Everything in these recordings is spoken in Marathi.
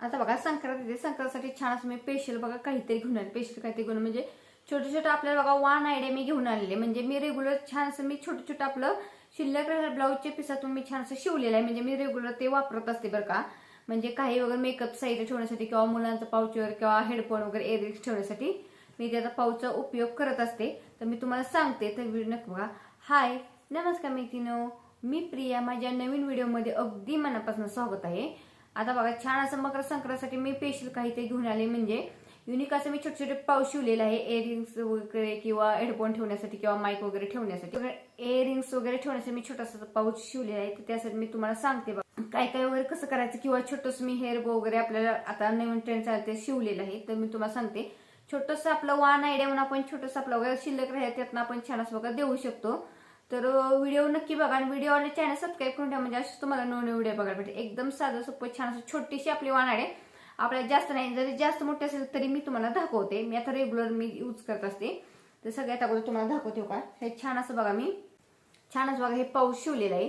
आता बघा संक्रांत येते. संक्रांतीसाठी छान असं मी स्पेशल बघा काहीतरी घेऊन आले. स्पेशल काहीतरी घेऊन म्हणजे छोटे छोटे आपल्याला बघा वन आयडिया मी घेऊन आलेले. म्हणजे मी रेग्युलर छान असं मी छोटं छोटं आपलं शिल्लक ब्लाऊजच्या पिसातून मी छान असं शिवलेलं आहे. म्हणजे मी रेग्युलर ते वापरत असते बरं का. म्हणजे काही वगैरे मेकअप साहित्य ठेवण्यासाठी किंवा मुलांचं पाऊचवर किंवा हेडफोन वगैरे एअरिंग्स ठेवण्यासाठी मी त्याचा पाऊचा उपयोग करत असते. तर मी तुम्हाला सांगते तर व्हिडिओ नक्की बघा. हाय नमस्कार मैत्रिनो मी प्रिया. माझ्या नवीन व्हिडिओमध्ये अगदी मनापासून स्वागत आहे. आता बघा छान असं मकर संक्रांतीसाठी मी पेशल काहीतरी घेऊन आले. म्हणजे युनिक असं मी छोटे छोटे पाऊस शिवलेले आहे. इयरिंग्स वगैरे किंवा हेडफोन ठेवण्यासाठी किंवा माईक वगैरे ठेवण्यासाठी. इयरिंग्स वगैरे ठेवण्यासाठी मी छोटासा पाऊच शिवलेला आहे. तर त्यासाठी मी तुम्हाला सांगते बघा. काय काय वगैरे कसं करायचं किंवा छोटंसं मी हेअर बो वगैरे आपल्याला आता नवीन ट्रेंड चालते शिवलेलं आहे. तर मी तुम्हाला सांगते. छोटस आपलं वान आयडिया म्हणून आपण छोटंसं आपलं वगैरे शिल्लक राहील त्यातनं आपण छान असं वगैरे देऊ शकतो. तर व्हिडिओ नक्की बघा आणि व्हिडिओ आणि चॅनल सबस्क्राईब करून ठेवा. म्हणजे असं तुम्हाला नवीन व्हिडिओ बघायला भेटेल. एकदम साधं सोपं छान असं छोटीशी आपली वान आहे. आपल्याला जास्त नाही जरी जास्त मोठी असेल तरी मी तुम्हाला दाखवते. मी आता रेग्युलर मी यूज करत असते. तर सगळ्यात अगोदर तुम्हाला दाखवते हो का? हे छान असं बघा मी. छान असं बघा हे पाऊस शिवलेलं आहे.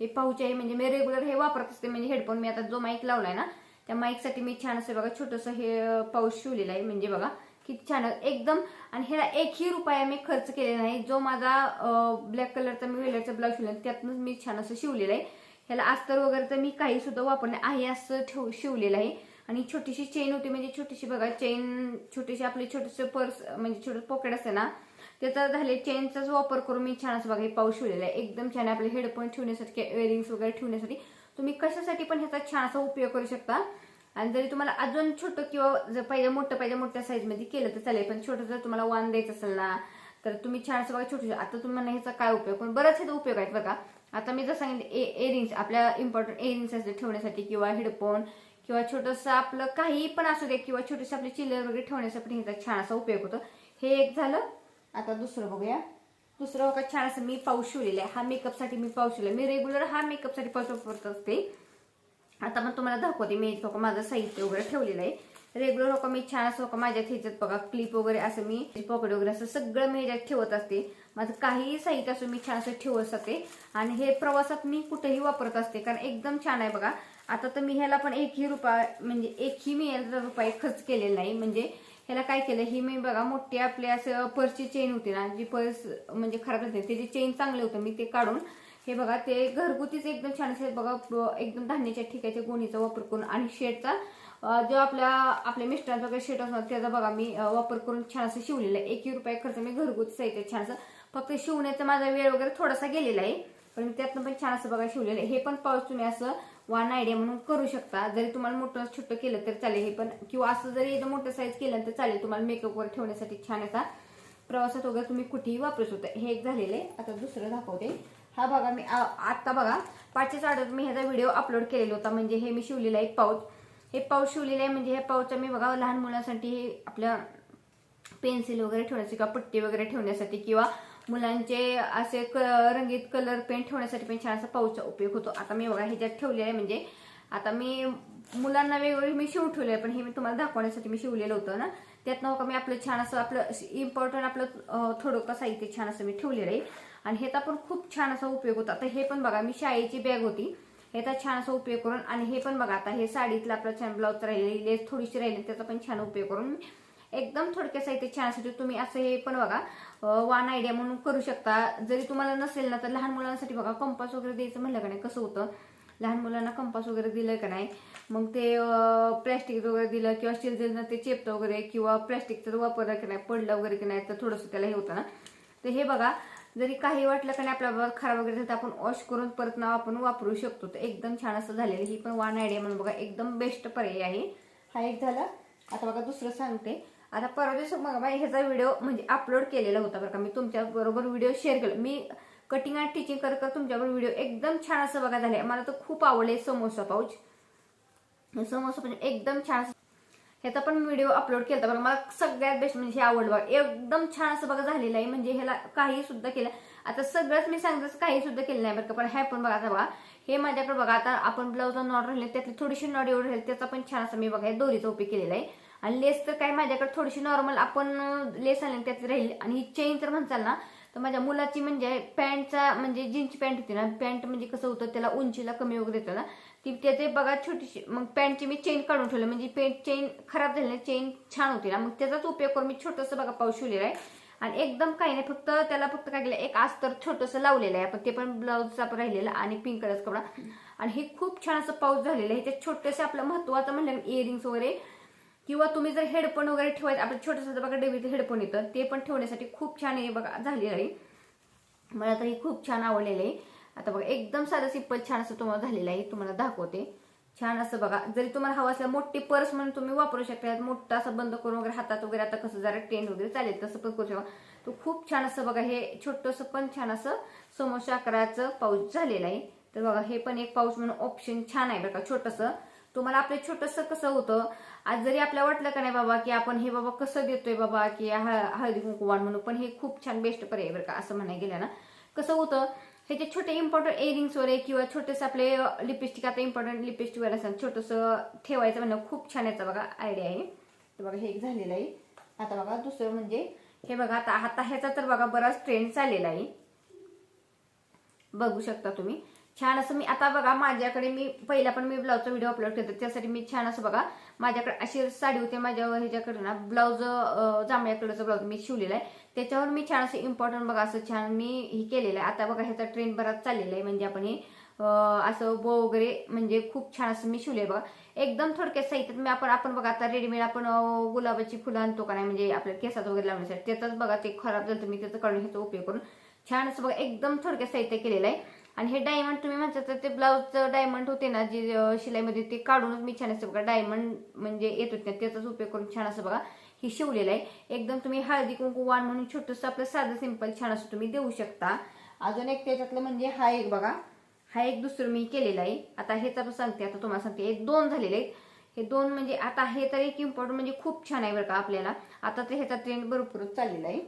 हे पाऊच आहे म्हणजे मी रेग्युलर हे वापरत असते. म्हणजे हेडफोन मी आता जो माईक लावलाय ना त्या माईकसाठी मी छान असं बघा छोटंसं हे पाऊस शिवलेलं आहे. म्हणजे बघा किती छान एकदम आणि ह्याला एकही रुपया मी खर्च केलेला नाही. जो माझा ब्लॅक कलरचा मी वेलरचा ब्लाऊज शिवला त्यातूनच मी छान असं शिवलेलं आहे. ह्याला अस्तर वगैरे तर मी काही सुद्धा वापरले आहे असं ठेव शिवलेलं आहे. आणि छोटीशी चेन होती म्हणजे छोटीशी बघा चेन छोटीशी आपली छोटीशी पर्स म्हणजे छोटं पॉकेट असते ना त्याचा झाले चेनचाच वापर करून मी छान असं बघा हे पाऊस शिवलेला आहे. एकदम छान आपले हेडफोन ठेवण्यासाठी इयरिंग्स वगैरे ठेवण्यासाठी. तुम्ही कशासाठी पण ह्याचा छान असा उपयोग करू शकता. आणि जरी तुम्हाला अजून छोटं किंवा जर पाहिजे मोठं पाहिजे मोठ्या साईजमध्ये केलं तर चालेल पण छोटं जर तुम्हाला वान द्यायचं असेल ना तर तुम्ही छान असं बघा छोटं आता तुम्हाला ह्याचा काय उपयोग? पण बरेच ह्याचा उपयोग आहेत बघा. आता मी जर सांगितलं इयरिंग्स आपल्या इम्पॉर्टंट इयरिंग्स असते ठेवण्यासाठी किंवा हेडफोन किंवा छोटंसं आपलं काही पण असू दे किंवा छोटेसे आपले चिल्लर वगैरे ठेवण्यासाठी ह्याचा छान असा उपयोग होतो. हे एक झालं. आता दुसरं बघूया. दुसरं बघा छान असं मी पाऊस शिवलेलं आहे. हा मेकअपसाठी मी पाऊस शिवला मी रेग्युलर हा मेकअपसाठी पाऊस वापरत असते. आता पण तुम्हाला दाखवते मी बघा माझं साहित्य वगैरे ठेवलेलं आहे. रेग्युलर हो का मी छान असं का माझ्या ह्याच्यात बघा क्लिप वगैरे असं मी पॉकेट वगैरे असं सगळं मी ह्याच्यात ठेवत असते. माझं काहीही साहित्य असं मी छान असं ठेवत असते. आणि हे प्रवासात मी कुठेही वापरत असते कारण एकदम छान आहे बघा. आता तर मी ह्याला पण एकही रुपया म्हणजे एकही मी याला रुपये खर्च केलेला नाही. म्हणजे ह्याला काय केलं ही मी बघा मोठी आपली असं पर्सची चेन होती ना जी पर्स म्हणजे खराब झाली त्याची चेन चांगली होती मी ते काढून हे बघा ते घरगुतीच एकदम छान असेल बघा एकदम धान्याच्या ठिकाच्या गोणीचा वापर करून आणि शेडचा. जो आपल्या आपल्या मिस्टरांचा वगैरे शेट असणार त्याचा बघा मी वापर करून छान असं शिवलेलं आहे. एकही रुपये खर्च मी घरगुती साहित्य छान असं फक्त शिवण्याचा माझा वेळ वगैरे थोडासा गेलेला आहे पण त्यातनं पण छान असं बघा शिवलेलं आहे. हे पण पाऊस तुम्ही असं वन आयडिया म्हणून करू शकता. जरी तुम्हाला मोठं छोटं केलं तर चालेल हे पण किंवा असं जरी एकदम मोठं साईज केलं तर चालेल. तुम्हाला मेकअप वर ठेवण्यासाठी छान असा प्रवासात वगैरे तुम्ही कुठेही वापरू शकता. हे एक झालेलं आहे. आता दुसरं दाखवते. हा बघा मी आत्ता आता बघा पाचशे आठवत मी ह्याचा व्हिडिओ अपलोड केलेला होता. म्हणजे हे मी शिवलेला आहे पाऊच. हे पाऊच शिवलेलं आहे म्हणजे हे पाऊचचा मी बघा लहान मुलांसाठी हे आपल्या पेन्सिल वगैरे ठेवण्यासाठी किंवा पट्टी वगैरे ठेवण्यासाठी किंवा मुलांचे असे क रंगीत कलर पेंट ठेवण्यासाठी पण छान असा पाऊचा उपयोग होतो. आता मी बघा ह्याच्यात ठेवलेलं आहे म्हणजे आता मी मुलांना वेगवेगळे मी शिवून ठेवले पण हे मी तुम्हाला दाखवण्यासाठी मी शिवलेलं होतं ना. त्यातनं बघा मी आपलं छान असं आपलं इम्पॉर्टंट आपलं थोडं साहित्य छान असं मी ठेवलेलं आहे. आणि ह्याचा पण खूप छान असा उपयोग होता. आता हे पण बघा मी शाळेची बॅग होती. ह्याचा छान असा उपयोग करून आणि हे पण बघा आता हे साडीतलं आपलं छान ब्लाऊज राहिले लेस थोडीशी राहिली त्याचा पण छान उपयोग करून एकदम थोडक्यात साहित्य छान तुम्ही असं हे पण बघा वान आयडिया म्हणून करू शकता. जरी तुम्हाला नसेल ना तर लहान मुलांसाठी बघा कंपास वगैरे द्यायचं म्हणलं का नाही कसं होतं? लहान मुलांना कंपास वगैरे दिलं का नाही? मग ते प्लॅस्टिक वगैरे दिलं किंवा स्टील दिलं ते चेपतं वगैरे किंवा प्लॅस्टिकचं वापर की नाही पडलं वगैरे की नाही तर थोडंसं त्याला हे होतं ना. तर हे बघा जरी काही वाटलं का नाही आपल्याला खराब वगैरे झालं तर आपण वॉश करून परत नाव आपण वापरू शकतो. तर एकदम छान असं झालेलं ही पण वान आयडिया म्हणून बघा एकदम बेस्ट पर्याय आहे. हा एक झाला. आता बघा दुसरं सांगते. आता परवा दिवस मग बघा ह्याचा व्हिडिओ म्हणजे अपलोड केलेला होता बरं का. मी तुमच्या बरोबर व्हिडिओ शेअर केला. मी कटिंग आणि टीचिंग करत करत तुमच्याबरोबर व्हिडिओ एकदम छान असं बघा झाले मला तर खूप आवडले समोसा पाऊच. समोसा पण एकदम छान असं- ह्याचा पण व्हिडिओ अपलोड केला बघा मला सगळ्यात बेस्ट म्हणजे हे आवडलं बघा. एकदम छान असं बघा झालेलं आहे. म्हणजे ह्याला काही सुद्धा केलं. आता सगळंच मी सांगते काही सुद्धा केलं नाही बरं का. पण हे पण बघा आता बघा. हे माझ्याकडे बघा आता आपण ब्लाऊज नॉट राहिले त्यातली थोडीशी नॉट एवढी राहील त्याचा पण छान असं मी बघा हे दोरीचा उपयोग केलेला आहे. आणि लेस तर काय माझ्याकडे थोडीशी नॉर्मल आपण लेस आली त्यात राहील. आणि ही चेन तर म्हणचाल ना तर माझ्या मुलाची म्हणजे पॅन्टचा म्हणजे जीन्सची पॅन्ट होती ना पॅन्ट म्हणजे कसं होतं त्याला उंचीला कमी वगैरे येतं ना ती त्याचे बघा छोटीशी मग पॅन्टची मी चेन काढून ठेवलं. म्हणजे पेंट चेन खराब झाली चेन छान होती ना. मग त्याचाच उपयोग करून मी छोटंसं बघा पाऊस शिवलेला आहे. आणि एकदम काही नाही फक्त त्याला फक्त काय केलं एक अस्तर छोटंसं लावलेलं आहे. पण ते पण ब्लाऊजचा पण राहिलेलं आणि पिंक कलरचा कपडा. आणि हे खूप छान असं पाऊस झालेलं आहे. ते छोटेसे आपलं महत्वाचं म्हणलं इयरिंग्स वगैरे. किंवा तुम्ही जर हेडफोन वगैरे ठेवायचं आपलं छोटंसं बघा डेबीचं हेडफोन येतं ते पण ठेवण्यासाठी खूप छान हे बघा झालेलं आहे. मला तर हे खूप छान आवडलेलं आहे. आता बघा एकदम साधं सिंपल छान असं तुम्हाला झालेलं आहे. तुम्हाला दाखवते. छान असं बघा जरी तुम्हाला हवं असल्या मोठी पर्स म्हणून तुम्ही वापरू शकता. मोठा असं बंद करून वगैरे हातात वगैरे आता कसं जरा ट्रेंड वगैरे चालेल तसं पण करू शकता. तो खूप छान असं बघा हे छोटंसं पण छान असं समोरच्या आकाराचं पाऊच झालेलं आहे. तर बघा हे पण एक पाऊच म्हणून ऑप्शन छान आहे बघा छोटंसं. तुम्हाला आपलं छोटंसं कसं होतं आज जरी आपल्याला वाटलं का नाही बाबा की आपण हे बाबा कसं देतोय बाबा की हळदी कुंकुवाण म्हणून पण हे खूप छान बेस्ट पर्याय बरं का असं म्हणाय गेलं ना. कसं होतं हे जे छोटे इम्पॉर्टंट इयरिंग्स वगैरे किंवा छोटेसे आपले लिपस्टिक आता इम्पॉर्टंट लिपस्टिक वगैरे असतात. छोटंसं ठेवायचं म्हणणं खूप छान याचा बघा आयडिया आहे. तर बघा हे एक झालेलं आहे. आता बघा दुसरं म्हणजे हे बघा आता आता ह्याचा तर बघा बराच ट्रेंड चाललेला आहे. बघू शकता तुम्ही. छान असं मी आता बघा माझ्याकडे मी पहिला पण मी ब्लाऊजचा व्हिडिओ अपलोड केला त्यासाठी मी छान असं बघा माझ्याकडे अशी साडी होते. माझ्या ह्याच्याकडे ना ब्लाऊज जांभळ्या ब्लाऊज मी शिवलेला आहे. त्याच्यावर मी छान असं इम्पॉर्टंट बघा असं छान मी हे केलेलं आहे. आता बघा ह्याचा ट्रेंड बराच चाललेला आहे. म्हणजे आपण हे असं बो वगैरे म्हणजे खूप छान असं मी शिवले बघा. एकदम थोडक्यात साहित्यात मी आपण आपण बघा आता रेडीमेड आपण गुलाबाची फुलं आणतो का नाही? म्हणजे आपल्या केसात वगैरे लावण्यासाठी. त्याचाच बघा ते खराब झालं तर मी त्याचं काढून ह्याचा उपयोग करून छान असं बघा एकदम थोडक्यात साहित्य केलेलं आहे. आणि हे डायमंड तुम्ही म्हणतात तर ते ब्लाऊजचं डायमंड होते ना जे शिलाईमध्ये ते काढूनच मी छान असं बघा डायमंड म्हणजे येत होते त्याचाच उपयोग करून छान असं बघा. हे शिवलेलं आहे. एकदम तुम्ही हळदी कुंकू वाण म्हणून छोटंसं आपलं साधं सिंपल छान असं तुम्ही देऊ शकता. अजून एक त्याच्यातलं म्हणजे हा एक बघा. हा एक दुसरं मी केलेला आहे. आता हे तर सांगते आता तुम्हाला सांगते. एक दोन झालेले आहेत. हे दोन म्हणजे आता हे तर एक इम्पॉर्टंट म्हणजे खूप छान आहे बरं का आपल्याला. आता तर ह्याचा ट्रेंड भरपूरच चाललेला आहे.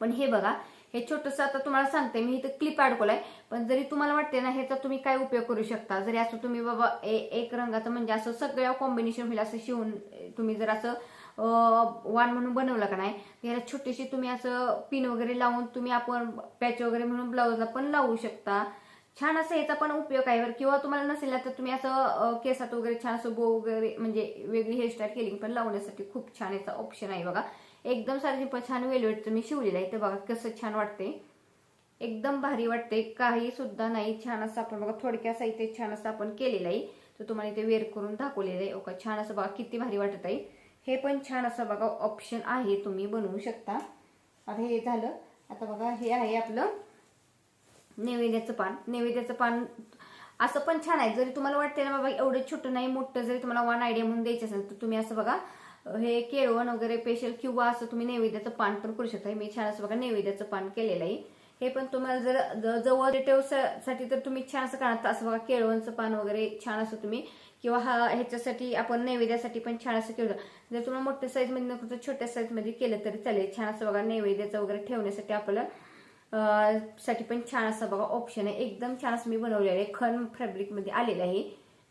पण हे बघा हे छोटंसं आता तुम्हाला सांगते. मी इथं क्लिप अडकवलाय. पण जरी तुम्हाला वाटते ना ह्याचा तुम्ही काय उपयोग करू शकता. जरी असं तुम्ही बाबा ए- एक रंगाचं म्हणजे असं सगळ्या कॉम्बिनेशन होईल असं शिवून तुम्ही जर असं वाण म्हणून बनवलं का नाही? याला ह्याला छोटीशी तुम्ही असं पिन वगैरे लावून तुम्ही आपण पॅच वगैरे म्हणून ब्लाऊजला पण लावू शकता. छान असं याचा पण उपयोग आहे बरं. किंवा तुम्हाला नसेल तर तुम्ही असं केसात वगैरे छान असं बो वगैरे म्हणजे वेगळी हेअरस्टाईल केली पण लावण्यासाठी खूप छान याचा ऑप्शन आहे बघा. एकदम सारखी छान वेलवेटचं मी शिवलेलं आहे. तर बघा कसं छान वाटते एकदम भारी वाटते काही सुद्धा नाही. छान असं आपण बघा थोडक्या साहित्य छान असं आपण केलेलं आहे. तर तुम्हाला इथे वेअर करून दाखवलेलं आहे. ओका छान असं बघा किती भारी वाटत आहे हे पण छान असं बघा ऑप्शन आहे तुम्ही बनवू शकता. आता हे झालं. आता बघा हे आहे आपलं नैवेद्याचं पान. नैवेद्याचं पान असं पण छान आहे. जरी तुम्हाला वाटते ना बाबा एवढं छोटं नाही मोठं जरी तुम्हाला वन आयडिया म्हणून द्यायचं असेल तर तुम्ही असं बघा हे केळवण वगैरे स्पेशल किंवा असं तुम्ही नैवेद्याचं पान पण करू शकता. मी छान असं बघा नैवेद्याचं पान केलेलं आहे. हे पण तुम्हाला जर ज- जवळ रिटेवसाठी तर तुम्ही छान असं काढता असं बघा केळवणचं पान वगैरे छान असं तुम्ही. किंवा हा ह्याच्यासाठी आपण नैवेद्यासाठी पण छान असं केलं. जर तुम्हाला मोठ्या साईजमध्ये नको तर छोट्या साईजमध्ये केलं तरी चालेल. छान असं बघा नैवेद्याचं वगैरे ठेवण्यासाठी आपल्याला साठी पण छान असं बघा ऑप्शन आहे. एकदम छान असं मी बनवलेलं आहे. खन फॅब्रिकमध्ये आलेलं आहे.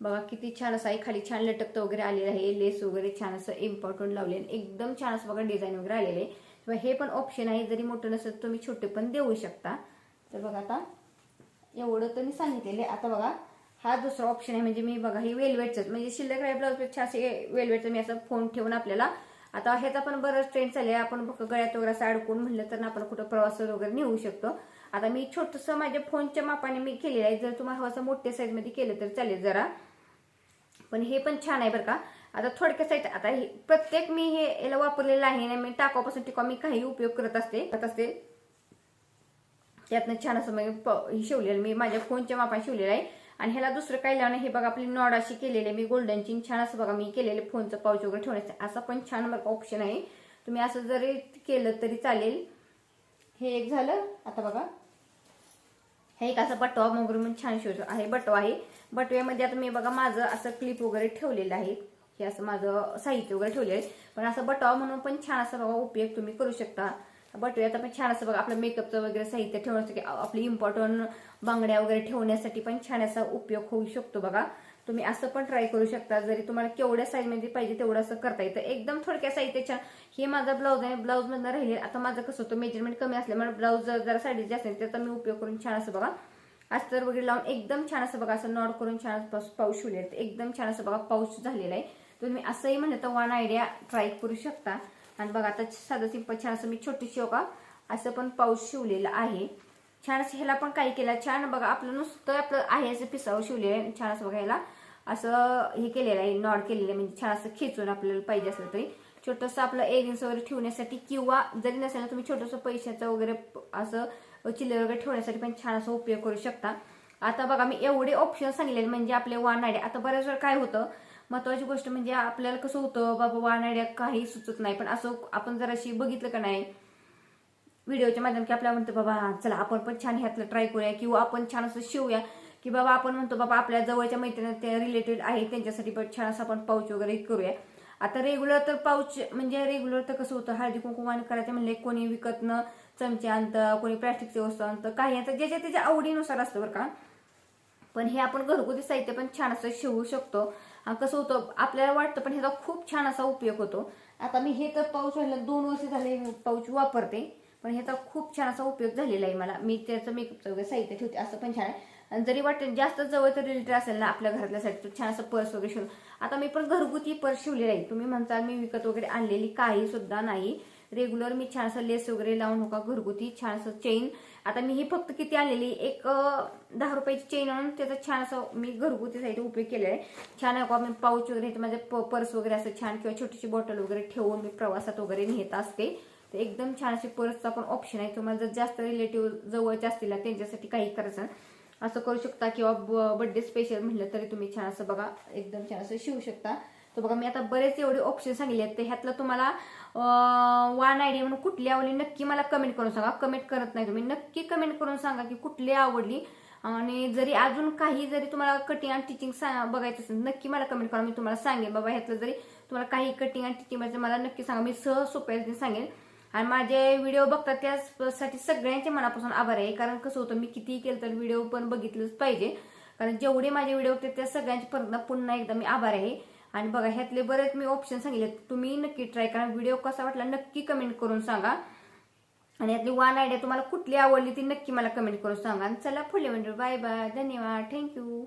बघा किती छान असं आहे. खाली छान लटकतं वगैरे आलेलं आहे. लेस वगैरे छान असं इम्पॉर्टंट लावले एकदम छान असं बघा डिझाईन वगैरे आलेलं आहे. किंवा हे पण ऑप्शन आहे जरी मोठं नसेल तुम्ही छोटे पण देऊ शकता. तर बघा आता एवढं तर मी सांगितलेलं आता बघा हा दुसरा ऑप्शन आहे म्हणजे मी बघा हे वेलवेटचं म्हणजे शिल्लक राही ब्लाऊजपेक्षा असे वेलवेटचं मी असं फोन ठेवून आपल्याला आता ह्याचा पण बरंच ट्रेंड चालले आपण बघ गळ्यात वगैरे असं अडकून म्हणलं तर आपण कुठं प्रवास वगैरे नेऊ शकतो. आता मी छोटंसं माझ्या फोनच्या मापाने मी केलेलं आहे. जर तुम्हाला हवं असं मोठ्या साईजमध्ये केलं तर चालेल जरा. पण हे पण छान आहे बरं का. आता थोडक्या साईड आता हे प्रत्येक मी हे याला वापरलेलं आहे ना मी टाकापासून टिकवा मी काही उपयोग करत असते करत असते. त्यातनं छान असं म्हणजे मी हे शिवलेलं मी माझ्या फोनच्या मापाने शिवलेलं आहे. आणि ह्याला दुसरं काही लावणं हे बघा आपली नॉड अशी केलेली आहे. मी गोल्डनची छान असं बघा मी केलेले फोनचं पाऊच वगैरे ठेवण्याचं. असं पण छान बघा ऑप्शन आहे. तुम्ही असं जरी केलं तरी चालेल. हे एक झालं. आता बघा. हे एक असं बटवा वगैरे म्हणून छान शिवतो. आहे बटवा आहे. बटव्यामध्ये आता मी बघा माझं असं क्लिप वगैरे ठेवलेलं आहे. हे असं माझं साहित्य वगैरे ठेवलेलं आहे पण असं बटवा म्हणून पण छान असा बघा उपयोग तुम्ही करू शकता. बटव्यात पण छान असं बघा आपलं मेकअपचं वगैरे साहित्य ठेवण्यासाठी आपली इम्पॉर्टंट बांगड्या वगैरे ठेवण्यासाठी पण छान असा उपयोग होऊ शकतो बघा. तुम्ही असं पण ट्राय करू शकता. जरी तुम्हाला केवढ्या साईजमध्ये पाहिजे तेवढं असं करता येतं. एकदम थोडक्या साहित्य छान हे माझा ब्लाऊज आहे. ब्लाऊज मधनं राहिले. आता माझं कसं होतं मेजरमेंट कमी असल्यामुळे ब्लाऊज जरा साईड जास्त त्याचा मी उपयोग करून छान असं बघा. अस्तर वगैरे लावून एकदम छान असं बघा असं नॉड करून छान पाऊस पाऊस शिवले एकदम छान असं बघा पाऊस झालेला आहे. तुम्ही असंही म्हणलं तर वन आयडिया ट्राय करू शकता. आणि बघा आता साधं सिंपल छान असं मी छोटीशी का असं पण पाऊस शिवलेलं आहे. छान असं ह्याला पण काही केलं. छान बघा आपलं नुसतं आपलं आहे असं पिसावं शिवलेलं आहे. छान असं बघा ह्याला असं हे केलेलं आहे नॉड केलेलं आहे. म्हणजे छान असं खेचून आपल्याला पाहिजे असलं तरी. छोटंसं आपलं एअरिंग्स वगैरे ठेवण्यासाठी किंवा जरी नसेल तुम्ही छोटंसं पैशाचं वगैरे असं चिल्लर वगैरे ठेवण्यासाठी पण छान असा उपयोग करू शकता. आता बघा मी एवढे ऑप्शन सांगितले म्हणजे आपले वन आयडिया आता बऱ्याच वेळ काय होतं महत्वाची गोष्ट म्हणजे आपल्याला कसं होतं बाबा वान काही सुचत नाही. पण असं आपण जर अशी बघितलं का नाही व्हिडिओच्या माध्यम की आपल्याला म्हणतो बाबा चला आपण पण छान ह्यातलं ट्राय करूया. किंवा आपण छान असं शिवूया. की बाबा आपण म्हणतो बाबा आपल्या जवळच्या मैत्रिणी त्या रिलेटेड आहे त्यांच्यासाठी पण छान असं आपण पाऊच वगैरे करूया. आता रेग्युलर तर पाऊच म्हणजे रेग्युलर तर कसं होतं हळदी कुंकुमाने करायचं म्हणले कोणी विकत न चमचे आणतं कोणी प्लॅस्टिकचे वस्तू आणतं काही आणतं. ज्याच्या त्याच्या आवडीनुसार असतं बरं का. पण हे आपण घरगुती साहित्य पण छान असं शिवू शकतो. कसं होतं आपल्याला वाटतं पण ह्याचा खूप छान असा उपयोग होतो. आता मी हे तर पाऊच व्हायला दोन वर्ष झाले पाऊच वापरते पण ह्याचा खूप छान असा उपयोग झालेला आहे मला. मी त्याचं मेकअपचं वगैरे साहित्य ठेवते असं पण छान आहे. आणि जरी वाटतं जास्त जवळ तर रिलेटेड असेल ना आपल्या घरातल्यासाठी तर छान असं पर्स वगैरे शिवून. आता मी पण घरगुती पर्स शिवलेली आहे. तुम्ही म्हणता मी विकत वगैरे आणलेली काही सुद्धा नाही. रेग्युलर मी छान असं लेस वगैरे लावून नका घरगुती छान असं चेन आता मी ही फक्त किती आलेली एक दहा रुपयाची चेन आणून त्याचा छान असं मी घरगुती साहित्य उपयोग केलेला आहे. छान आहे मी पाऊच वगैरे माझे पर्स वगैरे असं छान किंवा छोटीशी बॉटल वगैरे ठेवून मी प्रवासात वगैरे नेत असते. तर एकदम छान अशी पर्सचा पण ऑप्शन आहे. तुम्हाला जर जास्त रिलेटिव्ह जवळचे असतील त्यांच्यासाठी काही करायचं असं करू शकता किंवा बर्थडे स्पेशल म्हटलं तरी तुम्ही छान असं बघा. एकदम छान असं शिवू शकता. तर बघा मी आता बरेच एवढे ऑप्शन सांगितले आहेत. तर ह्यातलं तुम्हाला वन आयडिया म्हणून कुठली आवडली नक्की मला कमेंट करून सांगा. कमेंट करत नाही तुम्ही. नक्की कमेंट करून सांगा की कुठली आवडली. आणि जरी अजून काही जरी तुम्हाला कटिंग आणि टिचिंग बघायचं असेल नक्की मला कमेंट करा. मी तुम्हाला सांगेन. बाबा ह्यातलं जरी तुम्हाला काही कटिंग आणि टिचिंग मला नक्की सांगा. मी सहज सोप्या सांगेन. आणि माझे व्हिडिओ बघतात त्यासाठी सगळ्यांचे मनापासून आभार आहे. कारण कसं होतं मी कितीही केलं तर व्हिडिओ पण बघितलंच पाहिजे. कारण जेवढे माझे व्हिडिओ होते त्या सगळ्यांचे परत पुन्हा एकदा मी आभार आहे. आणि बघा ह्यातले बरेच मी ऑप्शन सांगितले तुम्ही नक्की ट्राय करा. व्हिडिओ कसा वाटला नक्की कमेंट करून सांगा. आणि यातली वन आयडिया तुम्हाला कुठली आवडली ती नक्की मला कमेंट करून सांगा. आणि चला फुले म्हणजे बाय बाय धन्यवाद. थँक्यू